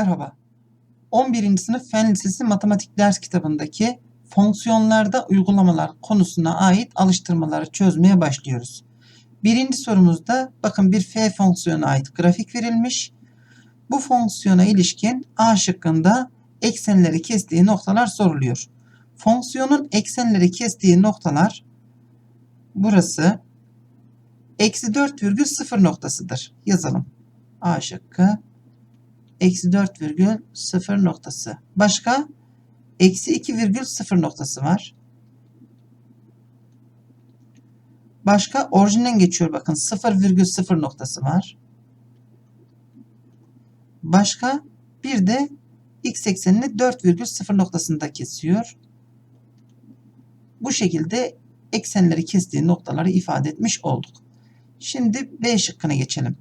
Merhaba. 11. sınıf Fen Lisesi Matematik ders kitabındaki fonksiyonlarda uygulamalar konusuna ait alıştırmaları çözmeye başlıyoruz. Birinci sorumuzda bakın bir f fonksiyona ait grafik verilmiş. Bu fonksiyona ilişkin a şıkkında eksenleri kestiği noktalar soruluyor. Fonksiyonun eksenleri kestiği noktalar burası eksi 4,0 noktasıdır. Yazalım. A şıkkı eksi 4,0 noktası. Başka? Eksi 2,0 noktası var. Başka? Orijinden geçiyor bakın. 0,0 noktası var. Başka? Bir de x eksenini 4,0 noktasında kesiyor. Bu şekilde eksenleri kestiği noktaları ifade etmiş olduk. Şimdi B şıkkına geçelim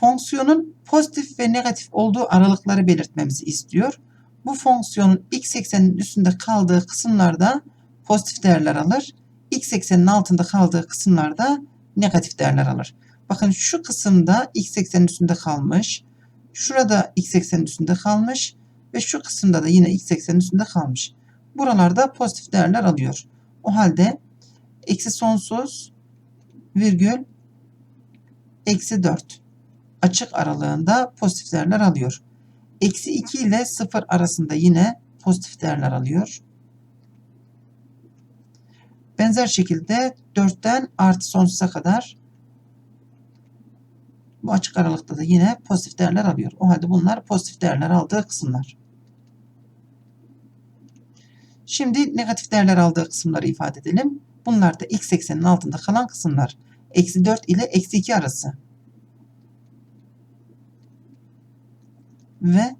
fonksiyonun pozitif ve negatif olduğu aralıkları belirtmemizi istiyor. Bu fonksiyonun x ekseninin üstünde kaldığı kısımlarda pozitif değerler alır. x ekseninin altında kaldığı kısımlarda negatif değerler alır. Bakın şu kısımda x eksenin üstünde kalmış. Şurada x eksenin üstünde kalmış. Ve şu kısımda da yine x eksenin üstünde kalmış. Buralarda pozitif değerler alıyor. O halde eksi sonsuz virgül eksi 4 açık aralığında pozitif değerler alıyor. Eksi 2 ile 0 arasında yine pozitif değerler alıyor. Benzer şekilde 4'ten artı sonsuza kadar bu açık aralıkta da yine pozitif değerler alıyor. O halde bunlar pozitif değerler aldığı kısımlar. Şimdi negatif değerler aldığı kısımları ifade edelim. Bunlar da x eksenin altında kalan kısımlar. Eksi 4 ile eksi 2 arası. Ve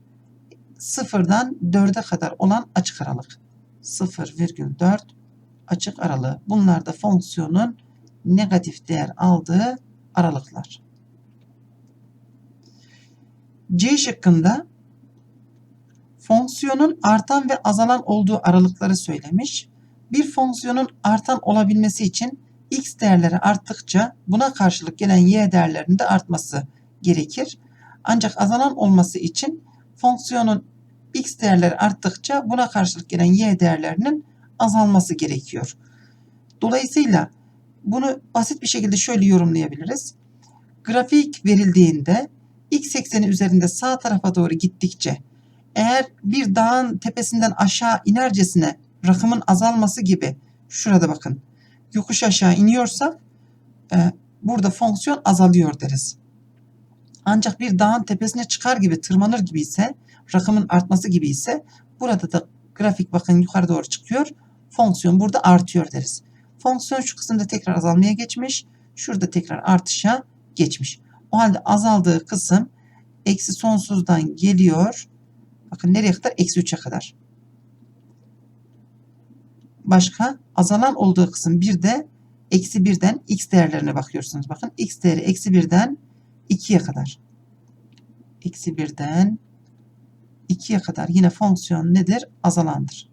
sıfırdan 4'e kadar olan açık aralık. 0,4 açık aralığı. Bunlar da fonksiyonun negatif değer aldığı aralıklar. C şıkkında fonksiyonun artan ve azalan olduğu aralıkları söylemiş. Bir fonksiyonun artan olabilmesi için x değerleri arttıkça buna karşılık gelen y değerlerinin de artması gerekir. Ancak azalan olması için fonksiyonun x değerleri arttıkça buna karşılık gelen y değerlerinin azalması gerekiyor. Dolayısıyla bunu basit bir şekilde şöyle yorumlayabiliriz. Grafik verildiğinde x ekseni üzerinde sağ tarafa doğru gittikçe eğer bir dağın tepesinden aşağı inercesine rakımın azalması gibi şurada bakın yokuş aşağı iniyorsak e, burada fonksiyon azalıyor deriz. Ancak bir dağın tepesine çıkar gibi tırmanır gibi ise rakımın artması gibi ise burada da grafik bakın yukarı doğru çıkıyor. Fonksiyon burada artıyor deriz. Fonksiyon şu kısımda tekrar azalmaya geçmiş. Şurada tekrar artışa geçmiş. O halde azaldığı kısım eksi sonsuzdan geliyor. Bakın nereye kadar? Eksi 3'e kadar. Başka azalan olduğu kısım bir de eksi 1'den x değerlerine bakıyorsunuz. Bakın x değeri eksi 1'den 2'ye kadar. Eksi 1'den 2'ye kadar yine fonksiyon nedir? Azalandır.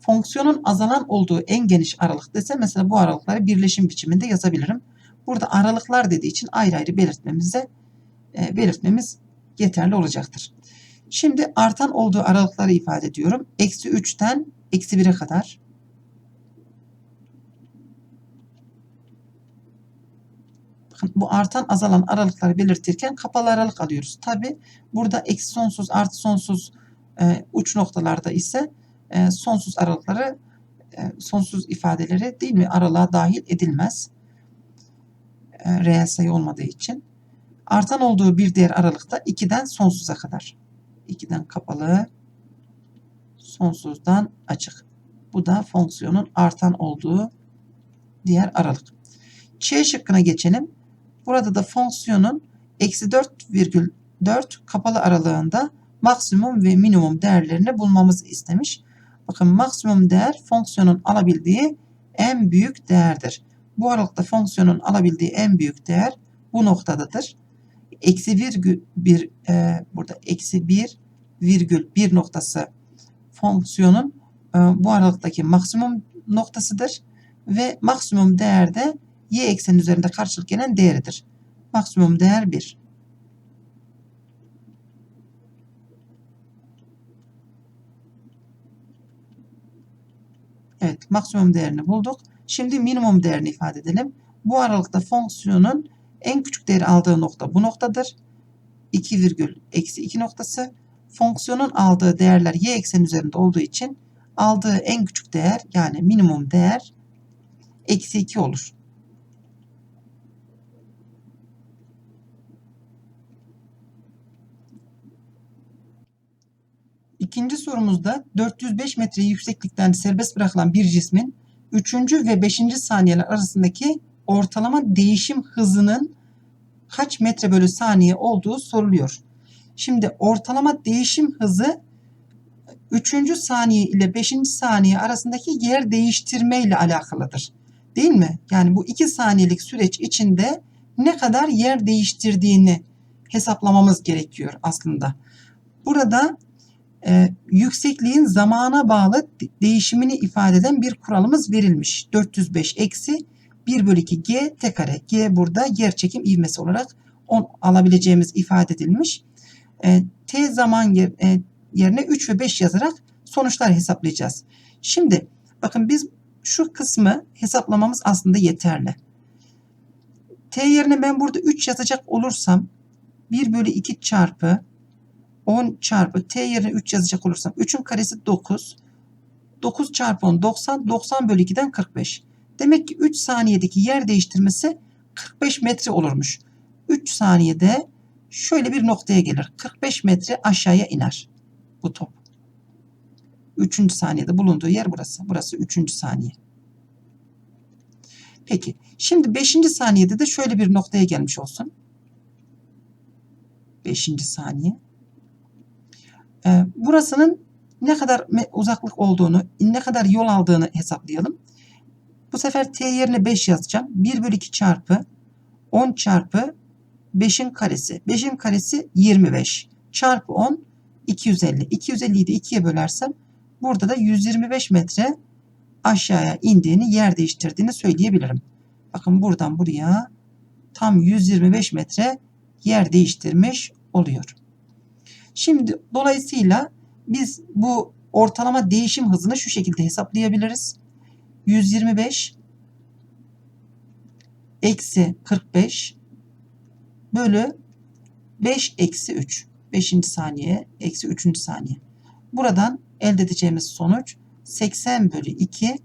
Fonksiyonun azalan olduğu en geniş aralık dese mesela bu aralıkları birleşim biçiminde yazabilirim. Burada aralıklar dediği için ayrı ayrı belirtmemize e, belirtmemiz yeterli olacaktır. Şimdi artan olduğu aralıkları ifade ediyorum. Eksi 3'ten eksi 1'e kadar. Bu artan azalan aralıkları belirtirken kapalı aralık alıyoruz. Tabi burada eksi sonsuz artı sonsuz e, uç noktalarda ise e, sonsuz aralıkları e, sonsuz ifadeleri değil mi aralığa dahil edilmez. E, reel sayı olmadığı için. Artan olduğu bir diğer aralıkta 2'den sonsuza kadar. 2'den kapalı sonsuzdan açık. Bu da fonksiyonun artan olduğu diğer aralık. Ç şıkkına geçelim. Burada da fonksiyonun eksi 4,4 kapalı aralığında maksimum ve minimum değerlerini bulmamızı istemiş. Bakın maksimum değer fonksiyonun alabildiği en büyük değerdir. Bu aralıkta fonksiyonun alabildiği en büyük değer bu noktadadır. Eksi virgül bir e, burada eksi bir virgül bir noktası fonksiyonun e, bu aralıktaki maksimum noktasıdır ve maksimum değerde y ekseni üzerinde karşılık gelen değeridir. Maksimum değer 1. Evet maksimum değerini bulduk. Şimdi minimum değerini ifade edelim. Bu aralıkta fonksiyonun en küçük değeri aldığı nokta bu noktadır. 2 virgül eksi 2 noktası. Fonksiyonun aldığı değerler y ekseni üzerinde olduğu için aldığı en küçük değer yani minimum değer eksi 2 olur. İkinci sorumuzda 405 metre yükseklikten serbest bırakılan bir cismin 3. ve 5. saniyeler arasındaki ortalama değişim hızının kaç metre bölü saniye olduğu soruluyor. Şimdi ortalama değişim hızı 3. saniye ile 5. saniye arasındaki yer değiştirme ile alakalıdır. Değil mi? Yani bu 2 saniyelik süreç içinde ne kadar yer değiştirdiğini hesaplamamız gerekiyor aslında. Burada e, yüksekliğin zamana bağlı değişimini ifade eden bir kuralımız verilmiş. 405 eksi 1 bölü 2 g t kare. G burada yer çekim ivmesi olarak on, alabileceğimiz ifade edilmiş. E, t zaman yer, e, yerine 3 ve 5 yazarak sonuçlar hesaplayacağız. Şimdi bakın biz şu kısmı hesaplamamız aslında yeterli. t yerine ben burada 3 yazacak olursam 1 bölü 2 çarpı 10 çarpı t yerine 3 yazacak olursam 3'ün karesi 9. 9 çarpı 10 90. 90 bölü 2'den 45. Demek ki 3 saniyedeki yer değiştirmesi 45 metre olurmuş. 3 saniyede şöyle bir noktaya gelir. 45 metre aşağıya iner bu top. 3. saniyede bulunduğu yer burası. Burası 3. saniye. Peki. Şimdi 5. saniyede de şöyle bir noktaya gelmiş olsun. 5. saniye. Ee, burasının ne kadar uzaklık olduğunu, ne kadar yol aldığını hesaplayalım. Bu sefer t yerine 5 yazacağım. 1 bölü 2 çarpı 10 çarpı 5'in karesi. 5'in karesi 25. Çarpı 10 250. 250'yi de 2'ye bölersem burada da 125 metre aşağıya indiğini, yer değiştirdiğini söyleyebilirim. Bakın buradan buraya tam 125 metre yer değiştirmiş oluyor. Şimdi dolayısıyla biz bu ortalama değişim hızını şu şekilde hesaplayabiliriz. 125 eksi 45 bölü 5 eksi 3. 5. saniye eksi 3. saniye. Buradan elde edeceğimiz sonuç 80 bölü 2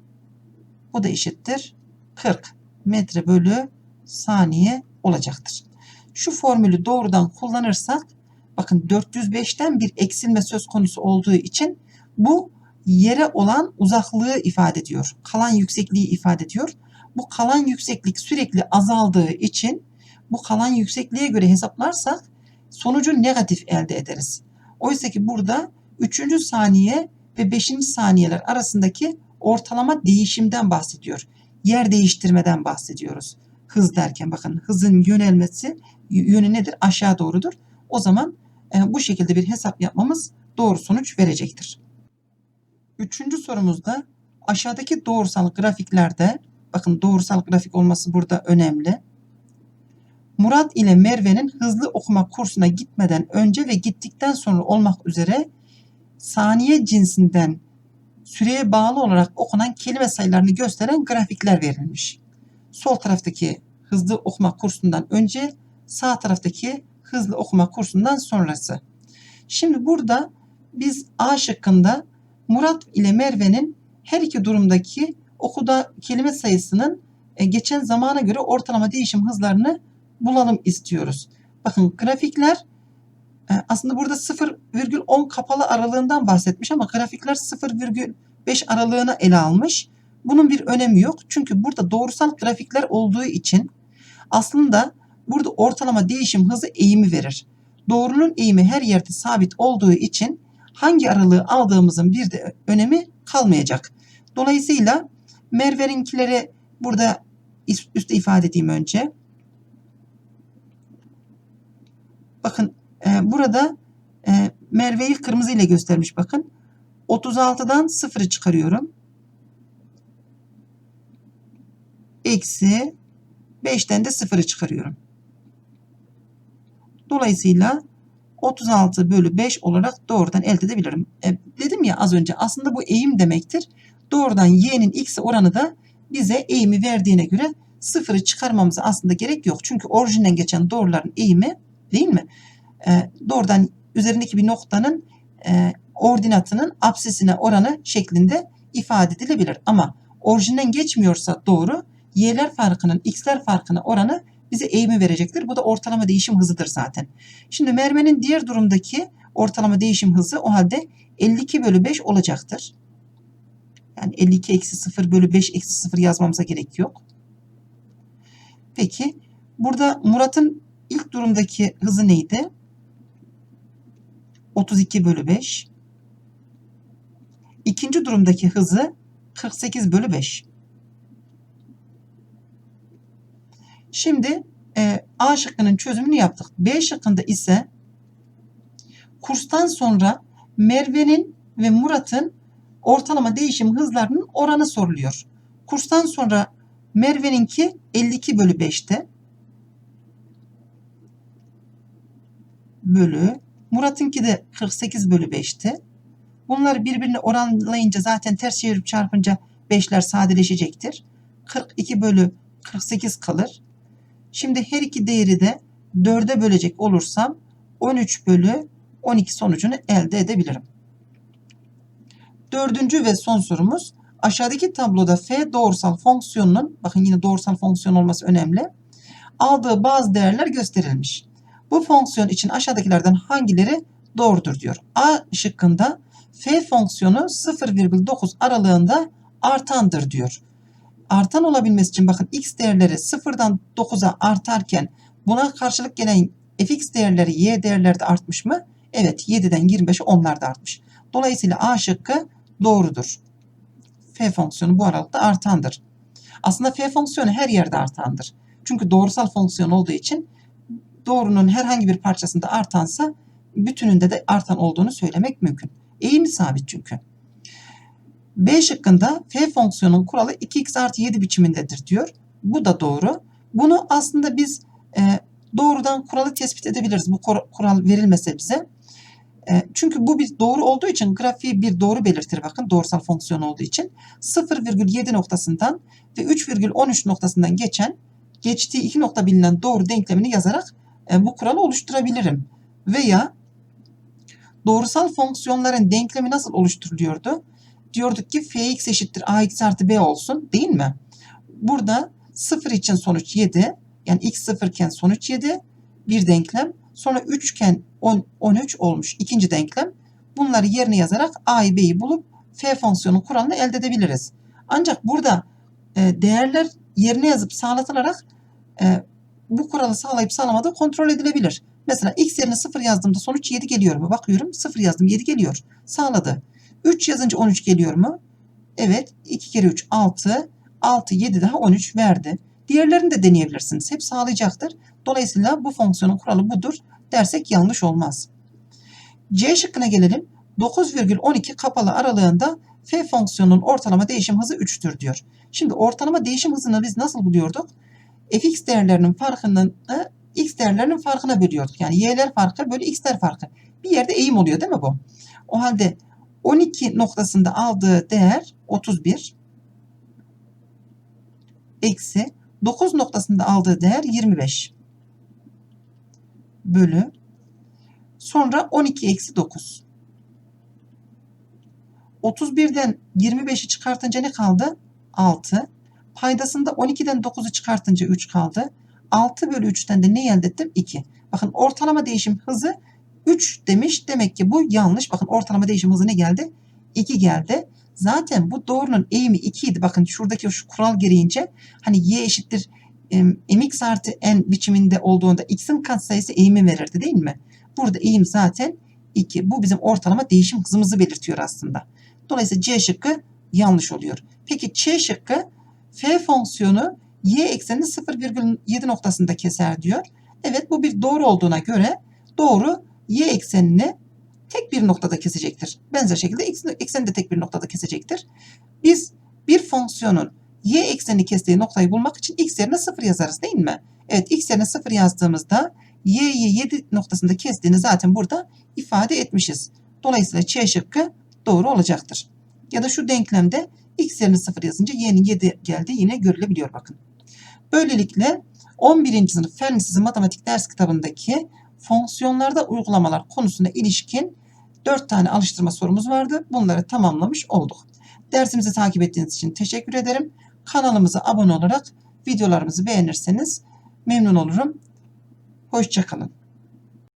bu da eşittir 40 metre bölü saniye olacaktır. Şu formülü doğrudan kullanırsak bakın 405'ten bir eksilme söz konusu olduğu için bu yere olan uzaklığı ifade ediyor. Kalan yüksekliği ifade ediyor. Bu kalan yükseklik sürekli azaldığı için bu kalan yüksekliğe göre hesaplarsak sonucu negatif elde ederiz. Oysa ki burada 3. saniye ve 5. saniyeler arasındaki ortalama değişimden bahsediyor. Yer değiştirmeden bahsediyoruz. Hız derken bakın hızın yönelmesi yönü nedir? Aşağı doğrudur. O zaman bu şekilde bir hesap yapmamız doğru sonuç verecektir. Üçüncü sorumuzda aşağıdaki doğrusal grafiklerde bakın doğrusal grafik olması burada önemli. Murat ile Merve'nin hızlı okuma kursuna gitmeden önce ve gittikten sonra olmak üzere saniye cinsinden süreye bağlı olarak okunan kelime sayılarını gösteren grafikler verilmiş. Sol taraftaki hızlı okuma kursundan önce, sağ taraftaki hızlı okuma kursundan sonrası. Şimdi burada biz A şıkkında Murat ile Merve'nin her iki durumdaki okuda kelime sayısının e, geçen zamana göre ortalama değişim hızlarını bulalım istiyoruz. Bakın grafikler e, aslında burada 0,10 kapalı aralığından bahsetmiş ama grafikler 0,5 aralığını ele almış. Bunun bir önemi yok. Çünkü burada doğrusal grafikler olduğu için aslında burada ortalama değişim hızı eğimi verir. Doğrunun eğimi her yerde sabit olduğu için hangi aralığı aldığımızın bir de önemi kalmayacak. Dolayısıyla Merve'ninkileri burada üstte ifade edeyim önce. Bakın e, burada e, Merve'yi kırmızı ile göstermiş bakın. 36'dan 0'ı çıkarıyorum. Eksi 5'ten de 0'ı çıkarıyorum. Dolayısıyla 36 bölü 5 olarak doğrudan elde edebilirim. E, dedim ya az önce aslında bu eğim demektir. Doğrudan y'nin x'e oranı da bize eğimi verdiğine göre sıfırı çıkarmamıza aslında gerek yok. Çünkü orijinden geçen doğruların eğimi değil mi? Ee, doğrudan üzerindeki bir noktanın e, ordinatının apsisine oranı şeklinde ifade edilebilir. Ama orijinden geçmiyorsa doğru y'ler farkının x'ler farkına oranı bize eğimi verecektir. Bu da ortalama değişim hızıdır zaten. Şimdi mermenin diğer durumdaki ortalama değişim hızı o halde 52 bölü 5 olacaktır. Yani 52 eksi 0 bölü 5 eksi 0 yazmamıza gerek yok. Peki burada Murat'ın ilk durumdaki hızı neydi? 32 bölü 5. İkinci durumdaki hızı 48 bölü 5. Şimdi e, A şıkkının çözümünü yaptık. B şıkkında ise kurstan sonra Merve'nin ve Murat'ın ortalama değişim hızlarının oranı soruluyor. Kurstan sonra Merve'ninki 52 bölü 5'te bölü Murat'ınki de 48 bölü 5'te. Bunları birbirine oranlayınca zaten ters çevirip çarpınca 5'ler sadeleşecektir. 42 bölü 48 kalır. Şimdi her iki değeri de 4'e bölecek olursam 13 bölü 12 sonucunu elde edebilirim. Dördüncü ve son sorumuz. Aşağıdaki tabloda f doğrusal fonksiyonunun, bakın yine doğrusal fonksiyon olması önemli, aldığı bazı değerler gösterilmiş. Bu fonksiyon için aşağıdakilerden hangileri doğrudur diyor. A şıkkında f fonksiyonu 0,9 aralığında artandır diyor. Artan olabilmesi için bakın x değerleri 0'dan 9'a artarken buna karşılık gelen fx değerleri y değerleri de artmış mı? Evet 7'den 25'e onlar da artmış. Dolayısıyla A şıkkı doğrudur. F fonksiyonu bu aralıkta artandır. Aslında F fonksiyonu her yerde artandır. Çünkü doğrusal fonksiyon olduğu için doğrunun herhangi bir parçasında artansa bütününde de artan olduğunu söylemek mümkün. Eğimi sabit çünkü. B şıkkında f fonksiyonun kuralı 2x artı 7 biçimindedir diyor. Bu da doğru. Bunu aslında biz e, doğrudan kuralı tespit edebiliriz. Bu kural verilmese bize. E, çünkü bu bir doğru olduğu için grafiği bir doğru belirtir. Bakın doğrusal fonksiyon olduğu için 0,7 noktasından ve 3,13 noktasından geçen geçtiği iki nokta bilinen doğru denklemini yazarak e, bu kuralı oluşturabilirim. Veya doğrusal fonksiyonların denklemi nasıl oluşturuluyordu? Diyorduk ki fx eşittir ax artı b olsun değil mi? Burada 0 için sonuç 7 yani x 0 iken sonuç 7 bir denklem. Sonra 3 iken 10, 13 olmuş ikinci denklem. Bunları yerine yazarak a'yı b'yi bulup f fonksiyonu kuralını elde edebiliriz. Ancak burada e, değerler yerine yazıp sağlatılarak e, bu kuralı sağlayıp sağlamadığı kontrol edilebilir. Mesela x yerine 0 yazdığımda sonuç 7 geliyor mu? Bakıyorum 0 yazdım 7 geliyor. Sağladı. 3 yazınca 13 geliyor mu? Evet. 2 kere 3 6. 6 7 daha 13 verdi. Diğerlerini de deneyebilirsiniz. Hep sağlayacaktır. Dolayısıyla bu fonksiyonun kuralı budur dersek yanlış olmaz. C şıkkına gelelim. 9,12 kapalı aralığında f fonksiyonunun ortalama değişim hızı 3'tür diyor. Şimdi ortalama değişim hızını biz nasıl buluyorduk? fx değerlerinin farkını x değerlerinin farkına bölüyorduk. Yani y'ler farkı bölü x'ler farkı. Bir yerde eğim oluyor değil mi bu? O halde 12 noktasında aldığı değer 31 eksi 9 noktasında aldığı değer 25 bölü. Sonra 12 eksi 9 31'den 25'i çıkartınca ne kaldı? 6 paydasında 12'den 9'u çıkartınca 3 kaldı. 6 bölü 3'ten de ne elde ettim? 2 bakın ortalama değişim hızı 3 demiş. Demek ki bu yanlış. Bakın ortalama değişim hızı ne geldi? 2 geldi. Zaten bu doğrunun eğimi 2 idi. Bakın şuradaki şu kural gereğince hani y eşittir mx artı n biçiminde olduğunda x'in katsayısı eğimi verirdi değil mi? Burada eğim zaten 2. Bu bizim ortalama değişim hızımızı belirtiyor aslında. Dolayısıyla C şıkkı yanlış oluyor. Peki C şıkkı f fonksiyonu y eksenini 0,7 noktasında keser diyor. Evet bu bir doğru olduğuna göre doğru y eksenini tek bir noktada kesecektir. Benzer şekilde x ekseni de tek bir noktada kesecektir. Biz bir fonksiyonun y eksenini kestiği noktayı bulmak için x yerine 0 yazarız değil mi? Evet x yerine 0 yazdığımızda y'yi 7 noktasında kestiğini zaten burada ifade etmişiz. Dolayısıyla Ç şıkkı doğru olacaktır. Ya da şu denklemde X yerine 0 yazınca y'nin 7 geldi yine görülebiliyor bakın. Böylelikle 11. sınıf fen lisesi matematik ders kitabındaki fonksiyonlarda uygulamalar konusuna ilişkin 4 tane alıştırma sorumuz vardı. Bunları tamamlamış olduk. Dersimizi takip ettiğiniz için teşekkür ederim. Kanalımıza abone olarak videolarımızı beğenirseniz memnun olurum. Hoşçakalın.